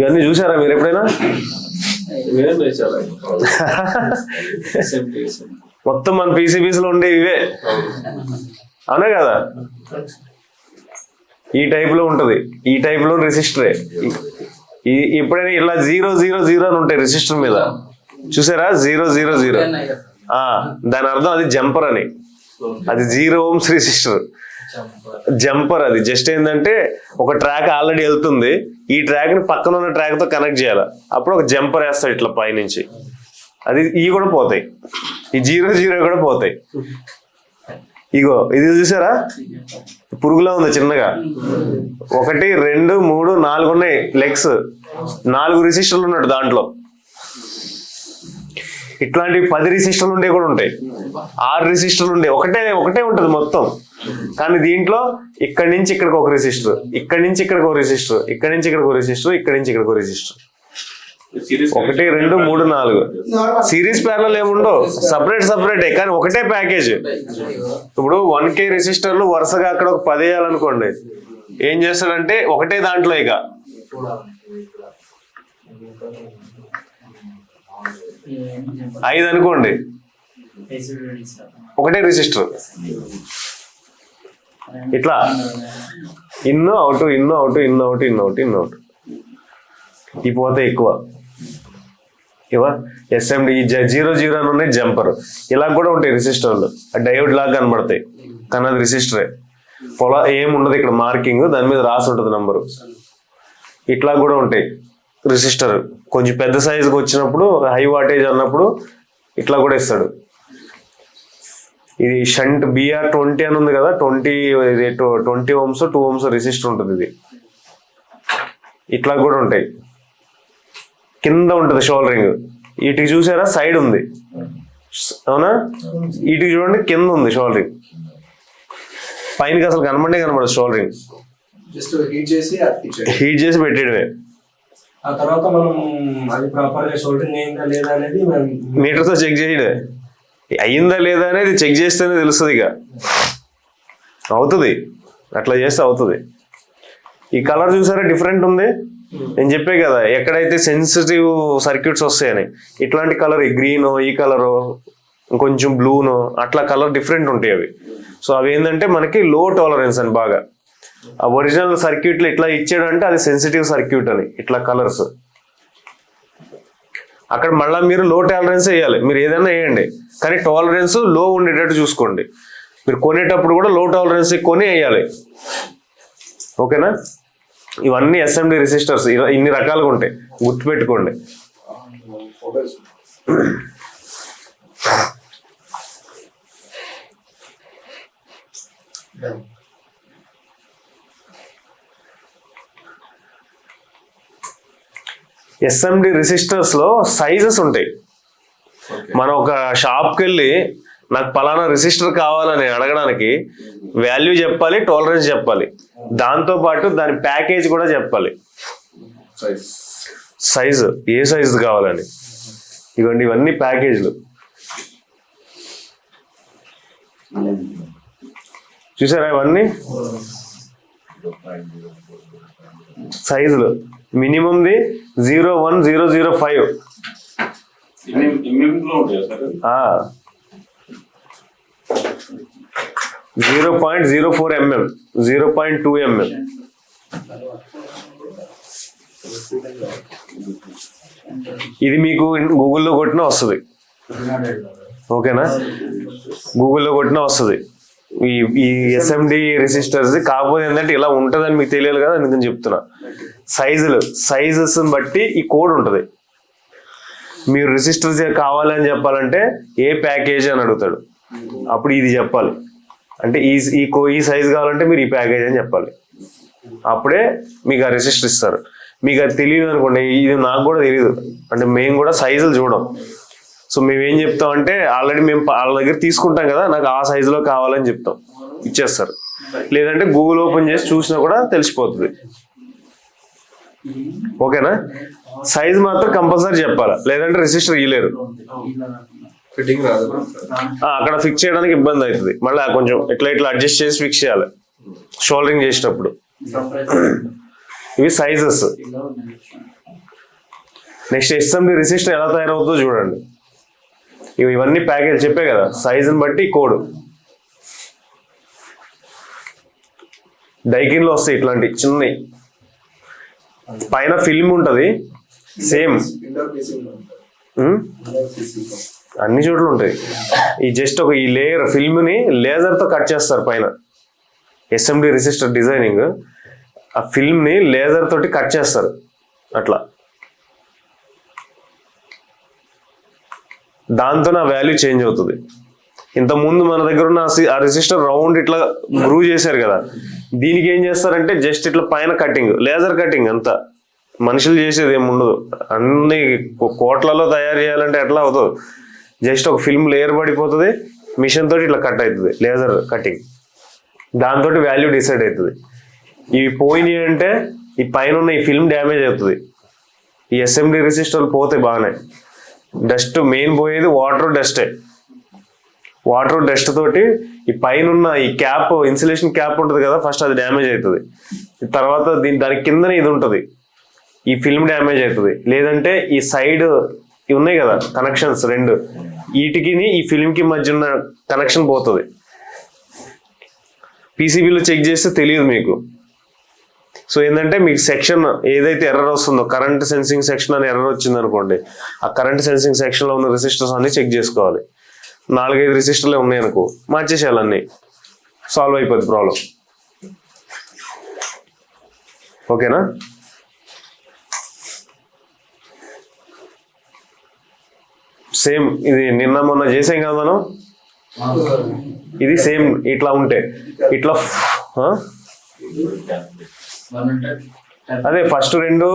ఇవన్నీ చూసారా మీరు ఎప్పుడైనా. మొత్తం మన PCBs లో ఉండే ఇవే. అవునా కదా? ఈ టైప్లో ఉంటది. ఈ టైప్లో రెసిస్టరే ఈ ఎప్పుడైనా ఇలా జీరో జీరో జీరో అని ఉంటాయి రెసిస్టర్ మీద. చూసారా? Zero zero zero. ఆ దాని అర్థం అది జంపర్ అని. అది జీరో ఓమ్స్ రెసిస్టర్ జంపర్ అది. జస్ట్ ఏంటంటే ఒక ట్రాక్ ఆల్రెడీ వెళ్తుంది. ఈ ట్రాక్ని పక్కన ఉన్న ట్రాక్తో కనెక్ట్ చేయాలి? అప్పుడు ఒక జంపర్ వేస్తాడు ఇట్లా పైనుంచి. అది ఇవి కూడా పోతాయి. ఈ జీరో జీరో కూడా పోతాయి. ఇగో ఇది చూసారా? పురుగులా ఉంది చిన్నగా. ఒకటి రెండు మూడు నాలుగు ఉన్నాయి. లెగ్స్ నాలుగు రిసిస్టర్లు ఉన్నాడు దాంట్లో. ఇట్లాంటి పది రిసిస్టర్లు ఉండే కూడా ఉంటాయి. ఆరు రిసిస్టర్లు ఉండే. ఒకటే ఒకటే ఉంటది మొత్తం. కానీ దీంట్లో ఇక్కడి నుంచి ఇక్కడికి ఒక రిసిస్టర్ ఇక్కడి నుంచి ఇక్కడికి ఒక రిసిస్టర్ ఇక్కడి నుంచి ఇక్కడికి ఒక రిసిస్టర్ ఇక్కడి నుంచి ఇక్కడికి ఒక రిసిస్టర్ Series ఒకటి రెండు మూడు నాలుగు. సిరీస్ ప్యారల్ ఏముండో సపరేట్ సపరేట్ కానీ ఒకటే ప్యాకేజ్ ఇప్పుడు వన్ కే రెసిస్టర్లు వరుసగా అక్కడ ఒక పది వేయాలనుకోండి. ఏం చేస్తాడంటే ఒకటే దాంట్లో ఇక. ఐదు అనుకోండి ఒకటే రిజిస్టర్. ఇట్లా. In out in out in out in out in out. ఈ పోతే ఎక్కువ. ఇవా ఎస్ఎండి జీరో జీరో అని ఉన్నాయి జంపర్. ఇలా కూడా ఉంటాయి రిజిస్టర్లు. డయోడ్ లాగా కనబడతాయి. కానీ అది రిజిస్టరే. పొల ఏం ఉండదు ఇక్కడ మార్కింగ్ దాని మీద రాసి ఉంటుంది నంబరు. ఇట్లా కూడా ఉంటాయి రిజిస్టర్. కొంచెం పెద్ద సైజుకి వచ్చినప్పుడు హై వాటేజ్ అన్నప్పుడు ఇట్లా కూడా ఇస్తాడు. ఇది షంట్ బిఆర్ ట్వంటీ అని ఉంది కదా ట్వంటీ ఇది twenty ohms two ohms resistor ఉంటుంది ఇది. ఇట్లా కూడా ఉంటాయి. కింద ఉంటుంది షోల్డరింగ్. వీటికి చూసారా? సైడ్ ఉంది. అవునా? వీటికి చూడండి కింద ఉంది షోల్డరింగ్. పైనకి అసలు కనబడే కనబడదు షోల్డరింగ్. హీట్ చేసి పెట్టేయడమే. ఆ తర్వాత మనం అది ప్రాపర్గా షోల్డరింగ్ అయిందా లేదా అనేది మీటర్తో చెక్ చేయడే. అయిందా లేదా అనేది చెక్ చేస్తేనే తెలుస్తుంది ఇక. అవుతుంది. అట్లా చేస్తే అవుతుంది. ఈ కలర్ చూసారా? డిఫరెంట్ ఉంది. నేను చెప్పే కదా ఎక్కడైతే సెన్సిటివ్ సర్క్యూట్స్ వస్తాయని ఇట్లాంటి కలర్ గ్రీన్ ఈ కలర్ కొంచెం బ్లూనో అట్లా కలర్ డిఫరెంట్ ఉంటాయి అవి. సో అవి ఏంటంటే మనకి లో టాలరెన్స్ అని బాగా. ఒరిజినల్ సర్క్యూట్లు ఇట్లా ఇచ్చాడు అంటే అది సెన్సిటివ్ సర్క్యూట్ అని ఇట్లా కలర్స్ అక్కడ మళ్ళీ మీరు లో టాలరెన్స్ వేయాలి మీరు ఏదైనా వేయండి. కానీ టాలరెన్స్లో ఉండేటట్టు చూసుకోండి. మీరు కొనేటప్పుడు కూడా లో టాలరెన్స్ కొని వేయాలి. ఓకేనా? ఇవన్నీ ఎస్ఎండి రెసిస్టర్స్ ఇన్ని రకాలుగా ఉంటాయి. గుర్తుపెట్టుకోండి. ఎస్ఎండి రెసిస్టర్స్లో సైజెస్ ఉంటాయి. మనం ఒక షాప్కి వెళ్ళి నాకు పలానా రెసిస్టర్ కావాలని అడగడానికి వాల్యూ చెప్పాలి టాలరెన్స్ చెప్పాలి. దాంతో పాటు దాని ప్యాకేజ్ కూడా చెప్పాలి. సైజ్ ఏ సైజు కావాలని? ఇవ్వండి ఇవన్నీ ప్యాకేజ్లు చూసారా ఇవన్నీ? సైజులు మినిమంది zero one zero zero five. Zero point zero four mm zero point two mm. ఇది మీకు గూగుల్లో కొట్టినా వస్తుంది. ఓకేనా? గూగుల్లో కొట్టినా వస్తుంది. ఈ ఈ ఎస్ఎండి రెసిస్టర్స్ కాకపోతే ఏంటంటే ఇలా ఉంటుందని మీకు తెలియాలి కదా అందుకని చెప్తున్నా. సైజులు సైజెస్ బట్టి ఈ కోడ్ ఉంటుంది. మీరు రిజిస్టర్ కావాలని చెప్పాలంటే ఏ ప్యాకేజ్ అని అడుగుతాడు. అప్పుడు ఇది చెప్పాలి. అంటే ఈ ఈ కో ఈ సైజు కావాలంటే మీరు ఈ ప్యాకేజ్ అని చెప్పాలి. అప్పుడే మీకు ఆ రిజిస్టర్ ఇస్తారు. మీకు అది తెలియదు అనుకోండి ఇది నాకు కూడా తెలియదు. అంటే మేము కూడా సైజులు చూడం. సో మేము ఏం చెప్తాం అంటే ఆల్రెడీ మేము వాళ్ళ దగ్గర తీసుకుంటాం కదా నాకు ఆ సైజులో కావాలని చెప్తాం. ఇచ్చేస్తారు. లేదంటే గూగుల్ ఓపెన్ చేసి చూసినా కూడా తెలిసిపోతుంది. ఓకేనా? సైజ్ మాత్రం కంపల్సరీ చెప్పాలి? లేదంటే రెసిస్టర్ ఇయ్యలేరు. ఫిట్టింగ్ రాదు. అక్కడ ఫిక్స్ చేయడానికి ఇబ్బంది అవుతుంది. మళ్ళీ కొంచెం ఇట్లా ఇట్లా అడ్జస్ట్ చేసి ఫిక్స్ చేయాలి. షోల్డరింగ్ చేసేటప్పుడు ఇవి సైజెస్ నెక్స్ట్ ఎస్ఎండి రిజిస్టర్ ఎలా తయారవుతుందో చూడండి. ఇవి ఇవన్నీ ప్యాకేజ్ చెప్పే కదా. సైజుని బట్టి కోడ్ డైకిన్లో వస్తాయి ఇట్లాంటి చిన్నవి. పైన ఫిల్మ్ ఉంటుంది. సేమ్ అన్ని చోట్ల ఉంటాయి. ఈ జస్ట్ ఒక ఈ లేయర్ ఫిల్మ్ని లేజర్తో కట్ చేస్తారు పైన. ఎస్ఎండి రిజిస్టర్ డిజైనింగ్ ఆ ఫిల్మ్ని లేజర్ తోటి కట్ చేస్తారు. అట్లా. దాంతో నా వాల్యూ చేంజ్ అవుతుంది. ఇంతకుముందు ముందు మన దగ్గర ఉన్న ఆ రిజిస్టర్ రౌండ్ ఇట్లా గ్రూ చేశారు కదా. దీనికి ఏం చేస్తారంటే జస్ట్ ఇట్లా పైన కటింగ్ లేజర్ కటింగ్ అంతా. మనుషులు చేసేది ఏమి ఉండదు అన్ని కో- కోట్లలో తయారు చేయాలంటే ఎట్లా అవుతుంది. జస్ట్ ఒక ఫిల్మ్ లేయర్ పడిపోతుంది మిషన్ తోటి ఇట్లా కట్ అవుతుంది లేజర్ కటింగ్. దాంతో వాల్యూ డిసైడ్ అవుతుంది ఇవి పోయినాయి అంటే ఈ పైన ఉన్న ఈ ఫిల్మ్ డ్యామేజ్ అవుతుంది. ఈ అసెంబ్లీ రెసిస్టర్లు పోతే బాగానే డస్ట్ మెయిన్ పోయేది వాటర్ డస్టే. వాటర్ డస్ట్ తోటి ఈ పైన ఉన్న ఈ క్యాప్ ఇన్సులేషన్ క్యాప్ ఉంటుంది కదా ఫస్ట్ అది డ్యామేజ్ అవుతుంది తర్వాత దీని దాని కిందనే ఇది ఉంటుంది. ఈ ఫిల్మ్ డ్యామేజ్ అవుతుంది లేదంటే ఈ సైడ్ ఉన్నాయి కదా కనెక్షన్స్ రెండు. వీటికి ఈ ఫిల్మ్కి మధ్య ఉన్న కనెక్షన్ పోతుంది. పీసీబీలో చెక్ చేస్తే తెలియదు మీకు. సో ఏంటంటే మీకు సెక్షన్ ఏదైతే ఎర్రర్ వస్తుందో కరెంట్ సెన్సింగ్ సెక్షన్ అని ఎర్రర్ వచ్చింది అనుకోండి ఆ కరెంట్ సెన్సింగ్ సెక్షన్లో ఉన్న రెసిస్టర్స్ అన్ని చెక్ చేసుకోవాలి. నాలుగైదు రెసిస్టర్లే ఉన్నాయి అనుకో మార్చేసేయాలి అన్ని సాల్వ్ అయిపోద్ది ప్రాబ్లం ఓకేనా సేమ్ ఇది నిన్న మొన్న చేసాం కదా మనం? ఇది సేమ్ ఇట్లా ఉంటే. ఇట్లా? అదే ఫస్ట్ రెండు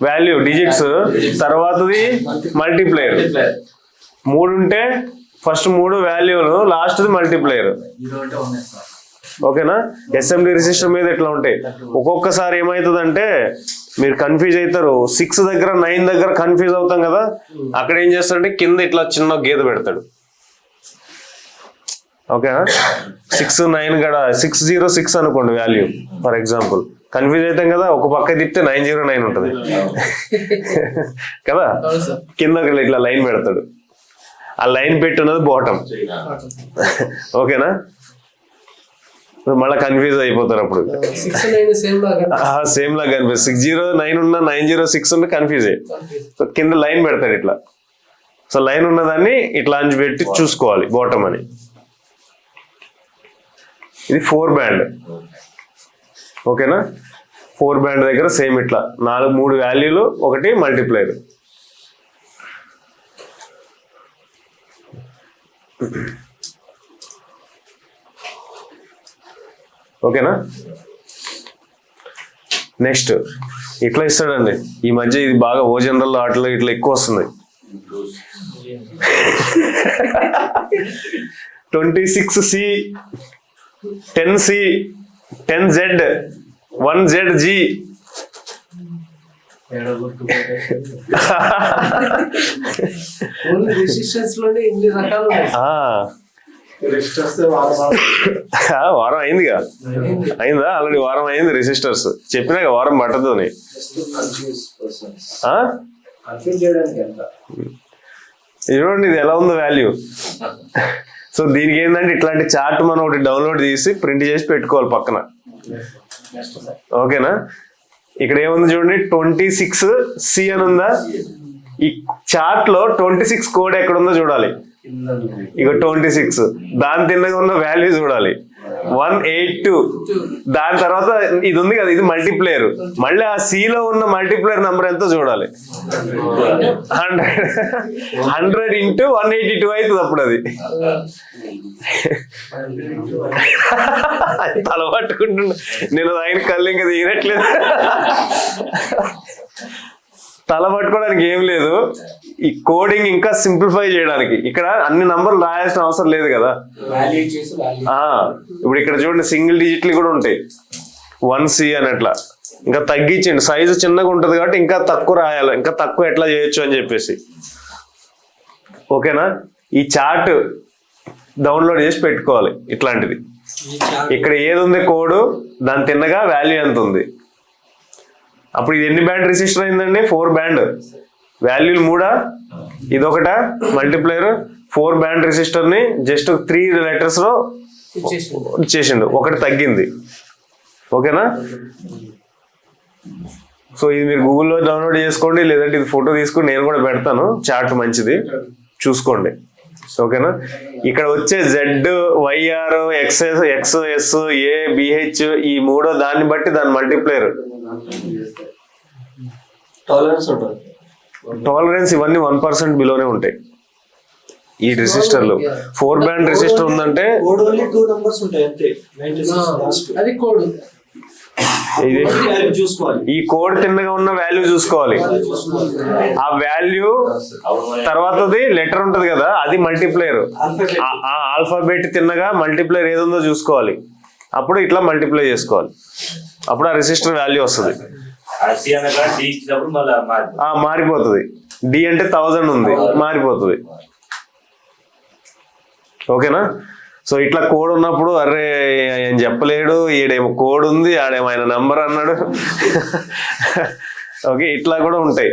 వాల్యూ డిజిట్స్ తర్వాతది మల్టీప్లేయర్ మూడు ఉంటే ఫస్ట్ మూడు వాల్యూలు లాస్ట్ది మల్టీప్లేయర్. ఓకేనా? ఎస్ఎండి రిజిస్టర్ మీద ఇట్లా ఉంటాయి? ఒక్కొక్కసారి ఏమవుతుందంటే మీరు కన్ఫ్యూజ్ అవుతారు సిక్స్ దగ్గర నైన్ దగ్గర కన్ఫ్యూజ్ అవుతాం కదా? అక్కడ ఏం చేస్తాడంటే కింద ఇట్లా చిన్న గీత పెడతాడు. ఓకేనా? సిక్స్ నైన్ కూడా సిక్స్ జీరో సిక్స్ అనుకోండి వాల్యూ ఫర్ ఎగ్జాంపుల్ కన్ఫ్యూజ్ అవుతాం కదా? ఒక పక్క తిప్పితే నైన్ జీరో నైన్ ఉంటుంది. కదా? కింద ఇట్లా లైన్ పెడతాడు. ఆ లైన్ పెట్టున్నది బాటమ్ ఓకేనా? మళ్ళీ కన్ఫ్యూజ్ అయిపోతారు అప్పుడు. సేమ్ లాగా. కనిపిస్తుంది సిక్స్ జీరో నైన్ ఉన్న నైన్ జీరో సిక్స్ ఉన్న కన్ఫ్యూజ్ అయ్యి సో కింద లైన్ పెడతాడు ఇట్లా. సో లైన్ ఉన్నదాన్ని ఇట్లా అంచు పెట్టి చూసుకోవాలి బాటమ్ అని. ఇది ఫోర్ బ్యాండ్ ఓకేనా? ఫోర్ బ్యాండ్ దగ్గర సేమ్ ఇట్లా. నాలుగు మూడు వాల్యూలు ఒకటి మల్టిప్లైర్ ఓకేనా? నెక్స్ట్ ఇట్లా ఇస్తాడండి? ఈ మధ్య ఇది బాగా ఓ జనరల్ ఆటలో ఇట్లా ఎక్కువ వస్తుంది twenty six C ten C ten Z one Z G only రెసిస్టెన్స్లోనే ఇన్ని రకాలు ఉన్నాయి రెజిస్టర్స్ వారం అయిందిగా. అయిందా. ఆల్రెడీ వారం అయింది రెసిస్టర్స్ చెప్పినాక వారం పట్టదు చూడండి ఇది ఎలా ఉందో వాల్యూ సో దీనికి ఏంటంటే ఇట్లాంటి చార్ట్ మనం ఒకటి డౌన్లోడ్ చేసి ప్రింట్ చేసి పెట్టుకోవాలి పక్కన. ఓకేనా ఇక్కడ ఏముంది చూడండి ట్వంటీ సిక్స్ సి అని ఉందా? ఈ చార్ట్లో ట్వంటీ సిక్స్ కోడ్ ఎక్కడ ఉందో చూడాలి. ఇక ట్వంటీ సిక్స్ దాని తిన్నగా ఉన్న వాల్యూ చూడాలి. వన్ ఎయిట్ టూ దాని తర్వాత ఇది ఉంది కదా ఇది మల్టీప్లేయర్ మళ్ళీ ఆ C లో ఉన్న మల్టీప్లేయర్ నంబర్ ఎంతో చూడాలి. Hundred hundred into one eighty two అవుతుంది అప్పుడు అది. తల పట్టుకుంటున్నా నేను ఆయన కళ్ళు ఇంకా తీయనట్లేదు. తల పట్టుకోవడానికి ఏం లేదు. ఈ కోడింగ్ ఇంకా సింప్లిఫై చేయడానికి. ఇక్కడ అన్ని నంబర్లు రాయాల్సిన అవసరం లేదు కదా. ఇప్పుడు ఇక్కడ చూడండి సింగిల్ డిజిట్లు కూడా ఉంటాయి. వన్ సి అని అట్లా. ఇంకా తగ్గించండి. సైజు చిన్నగా ఉంటుంది కాబట్టి ఇంకా తక్కువ రాయాలి. ఇంకా తక్కువ ఎట్లా చేయొచ్చు అని చెప్పేసి. ఓకేనా? ఈ చార్ట్ డౌన్లోడ్ చేసి పెట్టుకోవాలి ఇట్లాంటిది. ఇక్కడ ఏది ఉంది కోడ్? దాని తిన్నగా వాల్యూ ఎంత ఉంది? అప్పుడు ఇది ఎన్ని బ్యాండ్ రిజిస్టర్ అయిందండి? Four band. వాల్యూలు మూడా? ఇదొకట? మల్టీప్లేయర్ ఫోర్ బ్యాండ్ రిజిస్టర్ని జస్ట్ త్రీ లెటర్స్లో చేసిండు. ఇచ్చేసిండు ఒకటి తగ్గింది. ఓకేనా? సో ఇది మీరు గూగుల్లో డౌన్లోడ్ చేసుకోండి. లేదంటే ఇది ఫోటో తీసుకుని నేను కూడా పెడతాను. చార్ట్ మంచిది. చూసుకోండి. ఓకేనా? ఇక్కడ వచ్చే Z YR XS X S A BH ఈ మూడో దాన్ని బట్టి దాని మల్టీప్లేయర్ టాలరెన్స్ ఇవన్నీ వన్ పర్సెంట్ బిలోనే ఉంటాయి. ఈ రెసిస్టర్లు. ఫోర్ బ్యాండ్ రెసిస్టర్ ఉందంటే ఇది ఈ కోడ్ తిన్నగా ఉన్న వాల్యూ చూసుకోవాలి. ఆ వాల్యూ తర్వాతది లెటర్ ఉంటది కదా అది మల్టీప్లేయర్. ఆ ఆల్ఫాబెట్ తిన్నగా మల్టీప్లేయర్ ఏది ఉందో చూసుకోవాలి. అప్పుడు ఇట్లా మల్టిప్లై చేసుకోవాలి. అప్పుడు ఆ రెసిస్టర్ వాల్యూ వస్తుంది. మారిపోతుంది. డి అంటే థౌజండ్ ఉంది మారిపోతుంది. ఓకేనా? సో ఇట్లా కోడ్ ఉన్నప్పుడు అరే ఆయన చెప్పలేడు ఈడేమో కోడ్ ఉంది ఆడేమో ఆయన నంబర్ అన్నాడు. ఓకే ఇట్లా కూడా ఉంటాయి.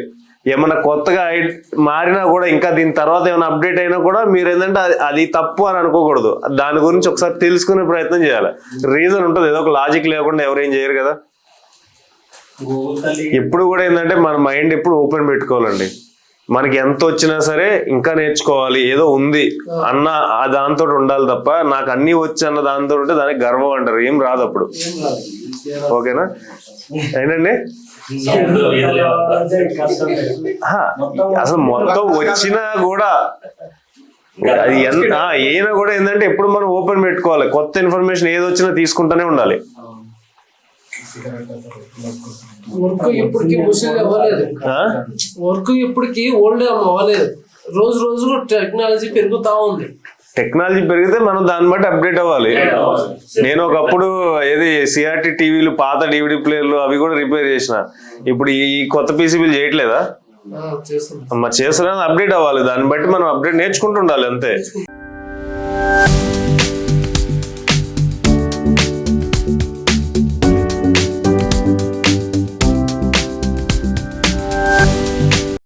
ఏమన్నా కొత్తగా మారినా కూడా ఇంకా దీని తర్వాత ఏమైనా అప్డేట్ అయినా కూడా మీరు ఏంటంటే అది- అది తప్పు అని అనుకోకూడదు. దాని గురించి ఒకసారి తెలుసుకునే ప్రయత్నం చేయాలి. రీజన్ ఉంటుంది. ఏదో ఒక లాజిక్ లేకుండా ఎవరేం చేయరు కదా. ఎప్పుడు కూడా ఏంటంటే మన మైండ్ ఎప్పుడు ఓపెన్ పెట్టుకోవాలండి. మనకి ఎంత వచ్చినా సరే ఇంకా నేర్చుకోవాలి ఏదో ఉంది అన్న ఆ దాంతో ఉండాలి తప్ప నాకు అన్ని వచ్చి అన్న దాంతో ఉంటే దానికి గర్వం అంటారు ఏం రాదు అప్పుడు. ఓకేనా? ఏంటండి? అసలు మొత్తం వచ్చినా కూడా అది ఎంత అయినా కూడా ఏంటంటే ఎప్పుడు మనం ఓపెన్ పెట్టుకోవాలి కొత్త ఇన్ఫర్మేషన్ ఏది వచ్చినా తీసుకుంటూనే ఉండాలి. వర్క్ ఇప్పటికి ముసిల్ అవ్వలేదు? వర్క్ ఇప్పటికి ఓల్డ్ అవ్వలేదు. రోజు రోజు టెక్నాలజీ పెరుగుతా ఉంది. టెక్నాలజీ పెరిగితే మనం దాన్ని బట్టి అప్డేట్ అవ్వాలి. నేను ఒకప్పుడు ఏది సిఆర్టీ టీవీలు పాత డివిడి ప్లేయర్లు అవి కూడా రిపేర్ చేసిన. ఇప్పుడు ఈ కొత్త పీసీబీలు చేయట్లేదా? చేస్తున్నా. అప్డేట్ అవ్వాలి. దాన్ని బట్టి మనం అప్డేట్ నేర్చుకుంటుండాలి అంతే.